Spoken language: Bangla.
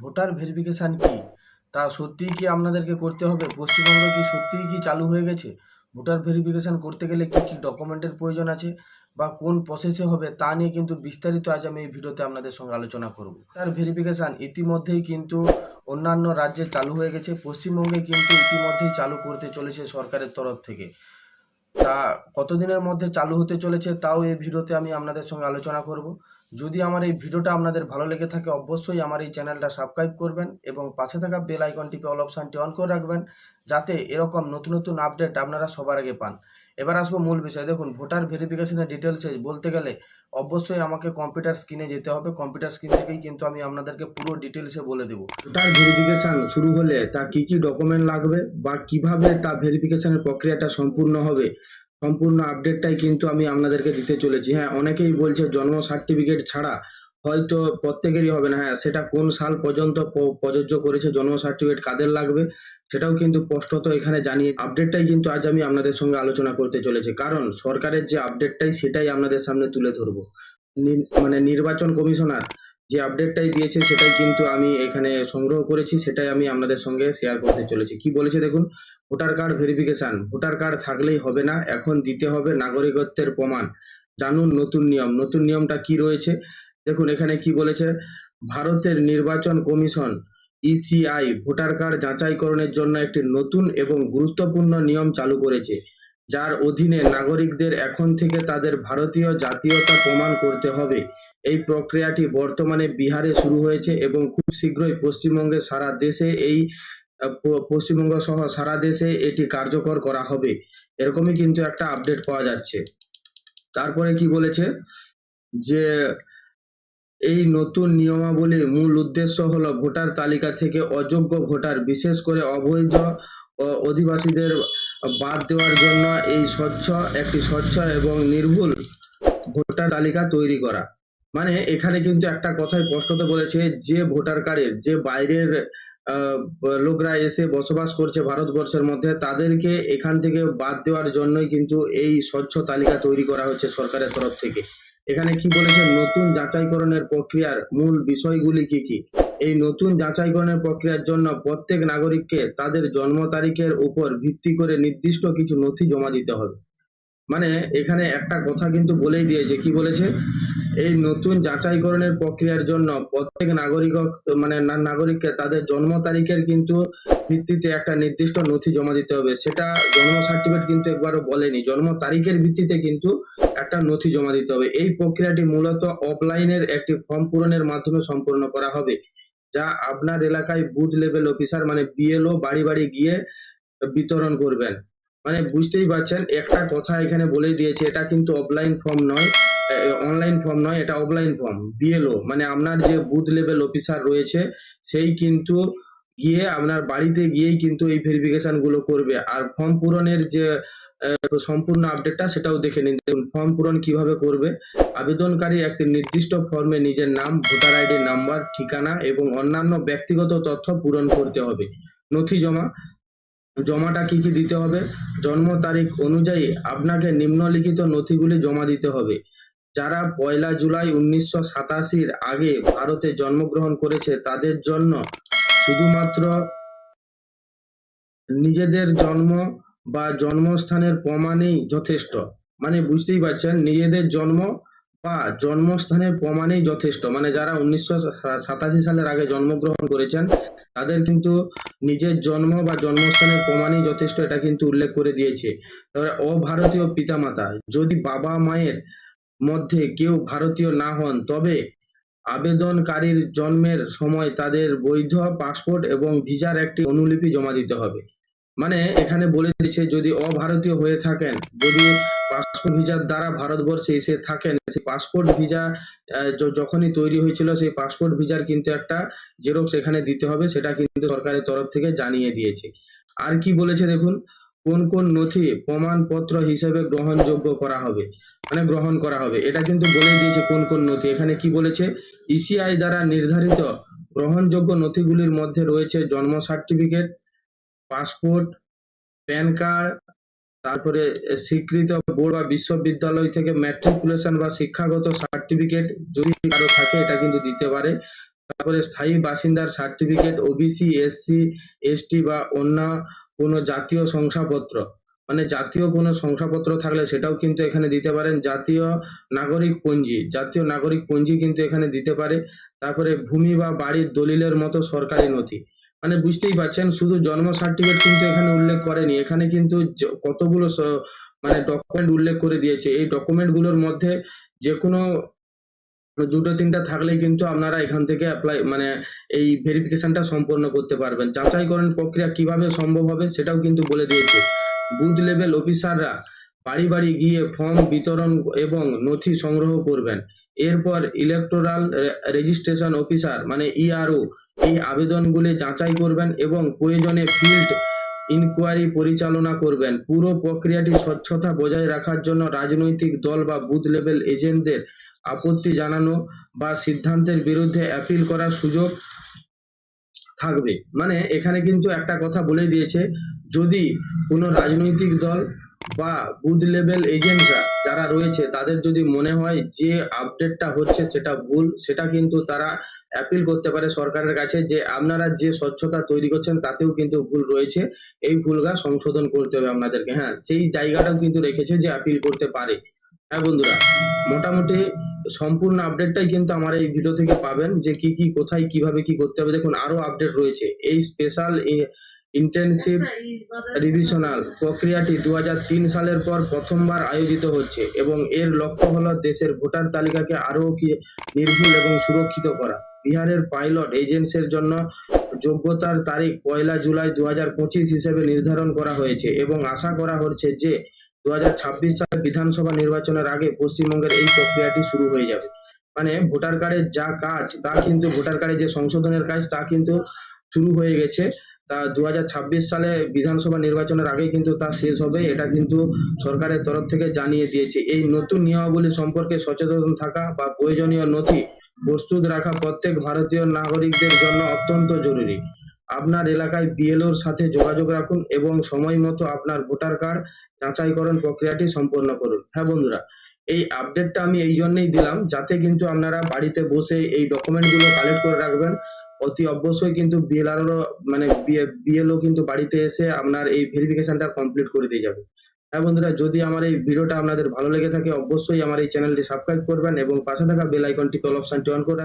ভোটার ভেরিফিকেশান কি? তা সত্যিই কি আপনাদেরকে করতে হবে? পশ্চিমবঙ্গ কি সত্যিই কি চালু হয়ে গেছে? ভোটার ভেরিফিকেশান করতে গেলে কী কী ডকুমেন্টের প্রয়োজন আছে বা কোন প্রসেসে হবে তা নিয়ে কিন্তু বিস্তারিত আজ আমি এই ভিডিওতে আপনাদের সঙ্গে আলোচনা করব। ভোটার ভেরিফিকেশান ইতিমধ্যেই কিন্তু অন্যান্য রাজ্যে চালু হয়ে গেছে। পশ্চিমবঙ্গে কিন্তু ইতিমধ্যেই চালু করতে চলেছে সরকারের তরফ থেকে। তা কতদিনের মধ্যে চালু হতে চলেছে তাও এই ভিডিওতে আমি আপনাদের সঙ্গে আলোচনা করব। যদি আমার এই ভিডিওটা আপনাদের ভালো লেগে থাকে, অবশ্যই আমার এই চ্যানেলটা সাবস্ক্রাইব করবেন এবং পাশে থাকা বেল আইকন টিপে অল অপশানটি অন করে রাখবেন, যাতে এরকম নতুন নতুন আপডেট আপনারা সবার আগে পান। এবার আসব মূল বিষয়। দেখুন, ভোটার ভেরিফিকেশনের ডিটেলসে বলতে গেলে অবশ্যই আমাকে কম্পিউটার স্ক্রিনে যেতে হবে। কম্পিউটার স্ক্রিন থেকেই কিন্তু আমি আপনাদেরকে পুরো ডিটেলসে বলে দেবো। ভোটার ভেরিফিকেশান শুরু হলে তা কি কি ডকুমেন্ট লাগবে বা কীভাবে তা ভেরিফিকেশনের প্রক্রিয়াটা সম্পূর্ণ হবে? সম্পূর্ণ আপডেটটাই কিন্তু আমি আপনাদেরকে দিতে চলেছি। হ্যাঁ অনেকেই বলছে জন্ম সার্টিফিকেট ছাড়া হয়তো প্রত্যেকেরই হবে না। হ্যাঁ সেটা কোন সাল পর্যন্ত প্রযোজ্য করেছে, জন্ম সার্টিফিকেট কাদের লাগবে, সেটাও কিন্তু স্পষ্টত এখানে জানিয়ে আপডেটটাই কিন্তু আজ আমি আপনাদের সঙ্গে আলোচনা করতে চলেছি। কারণ সরকারের যে আপডেটটাই সেটাই আপনাদের সামনে তুলে ধরবো। মানে নির্বাচন কমিশনার যে আপডেটটাই দিয়েছে, সেটাই কিন্তু আমি এখানে সংগ্রহ করেছি, সেটাই আমি আপনাদের সঙ্গে শেয়ার করতে চলেছি। কি বলেছে দেখুন voter card verification. Voter card থাকলেই হবে না, এখন দিতে হবে নাগরিকত্বের প্রমাণ। জানুন নতুন নিয়ম। নতুন নিয়মটা কি রয়েছে? দেখুন, এখানে কি বলেছে? ভারতের নির্বাচন কমিশন, ইসিআই, ভোটার কার্ড যাচাইকরণের জন্য একটি নতুন এবং গুরুত্বপূর্ণ নিয়ম চালু করেছে, যার অধীনে নাগরিকদের এখন থেকে তাদের ভারতীয় জাতীয়তা প্রমাণ করতে হবে। এই প্রক্রিয়াটি বর্তমানে বিহারে শুরু হয়েছে এবং খুব শীঘ্রই পশ্চিমবঙ্গে সারা দেশে এই পশ্চিমবঙ্গ সহ সারা দেশে এটি কার্যকর করা হবে। এরকমই কিন্তু একটা আপডেট পাওয়া যাচ্ছে। তারপরে কি বলেছে? যে এই নতুন নিয়মাবলীর মূল উদ্দেশ্য হলো ভোটার তালিকা থেকে অযোগ্য ভোটার, বিশেষ করে অবৈধ অধিবাসীদের বাদ দেওয়ার জন্য এই স্বচ্ছ, একটি স্বচ্ছ এবং নির্ভুল ভোটার তালিকা তৈরি করা। মানে এখানে কিন্তু একটা কথাই স্পষ্টত বলেছে যে ভোটার কার্ডের, যে বাইরের লোকরা এসে বসবাস করছে ভারতবর্ষের মধ্যে। তাদেরকে এখান থেকে বাদ দেওয়ার জন্যই কিন্তু এই স্বচ্ছ তালিকা তৈরি করা হচ্ছে সরকারের তরফ থেকে। এখানে কি বলেছে? নতুন যাচাইকরণের প্রক্রিয়ার মূল বিষয়গুলি কি কি? এই নতুন যাচাইকরণের প্রক্রিয়ার জন্য প্রত্যেক নাগরিককে তাদের জন্ম তারিখের উপর ভিত্তি করে নির্দিষ্ট কিছু নথি জমা দিতে হবে। মানে এখানে একটা কথা কিন্তু বলেই দিয়েছে। কি বলেছে? এই নতুন যাচাইকরণের প্রক্রিয়ার জন্য প্রত্যেক নাগরিক মানে নাগরিককে তাদের জন্ম তারিখের কিন্তু ভিত্তিতে একটা নির্দিষ্ট নথি জমা দিতে হবে। সেটা জন্ম সার্টিফিকেট কিন্তু একবারও বলেনি। জন্ম তারিখের ভিত্তিতে কিন্তু একটা নথি জমা দিতে হবে। এই প্রক্রিয়াটি মূলত অফলাইনের একটি ফর্ম পূরণের মাধ্যমে সম্পূর্ণ করা হবে, যা আপনার এলাকায় বুথ লেভেল অফিসার মানে বিএলও বাড়ি বাড়ি গিয়ে বিতরণ করবেন। মানে বুঝতেই পারছেন, একটা কথা এখানে বলেই দিয়েছে, এটা কিন্তু অফলাইন ফর্ম নয়। অনলাইন ফর্ম নয়, এটা অফলাইন ফর্ম বিএলও মানে আপনার যে বুথ লেভেল অফিসার রয়েছে, সেই কিন্তু গিয়ে আপনার বাড়িতে গিয়েই কিন্তু এই ভেরিফিকেশনগুলো করবে। আর ফর্ম পূরণের যে সম্পূর্ণ আপডেটটা সেটাও দেখে নিন। ফর্ম পূরণ কীভাবে করবে। আবেদনকারী একটি নির্দিষ্ট ফর্মে নিজের নাম ভোটার আইডি নাম্বার ঠিকানা এবং অন্যান্য ব্যক্তিগত তথ্য পূরণ করতে হবে। নথি জমা, জমাটা কি কি দিতে হবে? জন্ম তারিখ অনুযায়ী আপনাকে নিম্নলিখিত নথিগুলি জমা দিতে হবে। যারা পয়লা জুলাই উনিশশো সাতাশির আগে ভারতে জন্মগ্রহণ করেছে, তাদের জন্য শুধুমাত্র নিজেদের জন্ম বা জন্মস্থানের প্রমাণেই যথেষ্ট। মানে বুঝতেই পারছেন, নিজেদের জন্ম বা জন্মস্থানের প্রমাণেই যথেষ্ট। মানে যারা উনিশশো সাতাশি সালের আগে জন্মগ্রহণ করেছেন, তাদের কিন্তু নিজের জন্ম বা জন্মস্থানের প্রমাণই যথেষ্ট, এটা কিন্তু উল্লেখ করে দিয়েছে। তবে অভারতীয় পিতামাতা, যদি বাবা মায়ের মধ্যে কেউ ভারতীয় না হন, তবে আবেদনকারীর জন্মের সময় তাদের বৈধ পাসপোর্ট এবং ভিসার একটি অনুলিপি জমা দিতে হবে। মানে এখানে বলে দিচ্ছে, যদি অভারতীয় হয়ে থাকেন, যদি পাসপোর্ট ভিসার দ্বারা ভারতবর্ষে এসে থাকেন, সেই পাসপোর্ট ভিসা যখনই তৈরি হয়েছিল, সেই পাসপোর্ট ভিসার কিন্তু একটা জেরক্স এখানে দিতে হবে, সেটা কিন্তু সরকারের তরফ থেকে জানিয়ে দিয়েছে। আর কি বলেছে দেখুন, কোন কোন নথি প্রমাণপত্র হিসেবে গ্রহণযোগ্য করা হবে? মানে গ্রহণ করা হবে। এটা কিন্তু বলে দিয়েছে কোন কোন নথি। এখানে কি বলেছে? ইসিআই দ্বারা নির্ধারিত গ্রহণযোগ্য নথিগুলির মধ্যে রয়েছে জন্ম সার্টিফিকেট, পাসপোর্ট, প্যান কার্ড, তারপরে স্বীকৃত বোর্ড বা বিশ্ববিদ্যালয় থেকে ম্যাট্রিকুলেশন বা শিক্ষাগত সার্টিফিকেট যদি কারও থাকে, এটা কিন্তু দিতে পারে। তারপরে স্থায়ী বাসিন্দার সার্টিফিকেট ওবিসি এসসি এসটি বা অন্য কোনো জাতীয় শংসাপত্র। মানে জাতীয় কোনো শংসাপত্র থাকলে সেটাও কিন্তু এখানে দিতে পারেন। জাতীয় নাগরিক পঞ্জি জাতীয় নাগরিক পঞ্জি কিন্তু এখানে দিতে পারে। তারপরে ভূমি বা বাড়ির দলিলের মতো সরকারি নথি। মানে বুঝতেই পারছেন, শুধু জন্ম সার্টিফিকেট কিন্তু এখানে উল্লেখ করেনি। এখানে কিন্তু কতগুলো মানে ডকুমেন্ট উল্লেখ করে দিয়েছে। এই ডকুমেন্টগুলোর মধ্যে যে কোনো দুটো, তিনটা থাকলেই কিন্তু আপনারা এখান থেকে অ্যাপ্লাই মানে এই ভেরিফিকেশনটা সম্পন্ন করতে পারবেন। যাচাইকরণ প্রক্রিয়া কীভাবে সম্ভব হবে সেটাও কিন্তু বলে দিয়েছে। বুথ লেভেল অফিসাররা বাড়ি বাড়ি গিয়ে ফর্ম বিতরণ এবং নথি সংগ্রহ করবেন। এরপর ইলেকটোরাল রেজিস্ট্রেশন অফিসার মানে ইআরও এই আবেদনগুলি যাচাই করবেন এবং প্রয়োজনে ফিল্ড ইনকোয়ারি পরিচালনা করবেন। পুরো প্রক্রিয়াটি স্বচ্ছতা বজায় রাখার জন্য রাজনৈতিক দল বা বুথ লেভেল এজেন্টদের আপত্তি জানানো বা সিদ্ধান্তের বিরুদ্ধে অ্যাপিল করার সুযোগ থাকবে। মানে এখানে কিন্তু একটা কথা বলে দিয়েছে, যদি কোনো রাজনৈতিক দল বা বুথ লেভেল এজেন্টরা যারা রয়েছে, তাদের যদি মনে হয় যে আপডেটটা হচ্ছে সেটা ভুল, সেটা কিন্তু তারা অ্যাপিল করতে পারে সরকারের কাছে যে আপনারা যে স্বচ্ছতা তৈরি করছেন তাতেও কিন্তু ভুল রয়েছে, এই ভুলটা সংশোধন করতে হবে আপনাদেরকে। হ্যাঁ সেই জায়গাটাও কিন্তু রেখেছে যে অ্যাপিল করতে পারে। হ্যাঁ বন্ধুরা, মোটামুটি সম্পূর্ণ আপডেটটাই কিন্তু আমার এই ভিডিও থেকে পাবেন যে কি কি, কোথায়, কীভাবে কি করতে হবে। দেখুন, আরও আপডেট রয়েছে। এই স্পেশাল ইন্টেনসিভ রিভিশনাল প্রক্রিয়াটি দু হাজার তিন সালের পর প্রথমবার আয়োজিত হচ্ছে এবং এর লক্ষ্য হলো দেশের ভোটার তালিকাকে আরও কি নির্ভুল এবং সুরক্ষিত করা। বিহারের পাইলট এজেন্সির জন্য যোগ্যতার তারিখ পয়লা জুলাই দু হাজার পঁচিশ হিসেবে নির্ধারণ করা হয়েছে এবং আশা করা হচ্ছে যে দু হাজার ছাব্বিশ সালে বিধানসভা নির্বাচনের আগে পশ্চিমবঙ্গের এই প্রক্রিয়াটি শুরু হয়ে যাবে। মানে ভোটার কার্ডের যা কাজ, তা কিন্তু ভোটার কার্ডের যে সংশোধনের কাজ, তা কিন্তু শুরু হয়ে গেছে। তা দু হাজার ছাব্বিশ সালে বিধানসভা নির্বাচনের আগে কিন্তু তা শেষ হবে, এটা কিন্তু সরকারের তরফ থেকে জানিয়ে দিয়েছে। এই নতুন নিয়মাবলী সম্পর্কে সচেতন থাকা বা প্রয়োজনীয় নথি প্রস্তুত রাখা প্রত্যেক ভারতীয় নাগরিকদের জন্য অত্যন্ত জরুরি। আপনার এলাকায় বিএলওর সাথে যোগাযোগ রাখুন এবং সময় মতো আপনার ভোটার কার্ড যাচাইকরণ প্রক্রিয়াটি সম্পন্ন করুন। হ্যাঁ বন্ধুরা, এই আপডেটটা আমি এই জন্যই দিলাম যাতে কিন্তু আপনারা বাড়িতে বসে এই ডকুমেন্টগুলো কালেক্ট করে রাখবেন। অতি অবশ্যই কিন্তু বিএলআরও মানে বিএলও কিন্তু বাড়িতে এসে আপনার এই ভেরিফিকেশনটা কমপ্লিট করে দিয়ে যাবে। হ্যাঁ বন্ধুরা, যদি আমার এই ভিডিওটা আপনাদের ভালো লেগে থাকে অবশ্যই আমার এই চ্যানেলটি সাবস্ক্রাইব করবেন এবং পাশে থাকা বেল আইকনটি কল অপশনটি অন করে।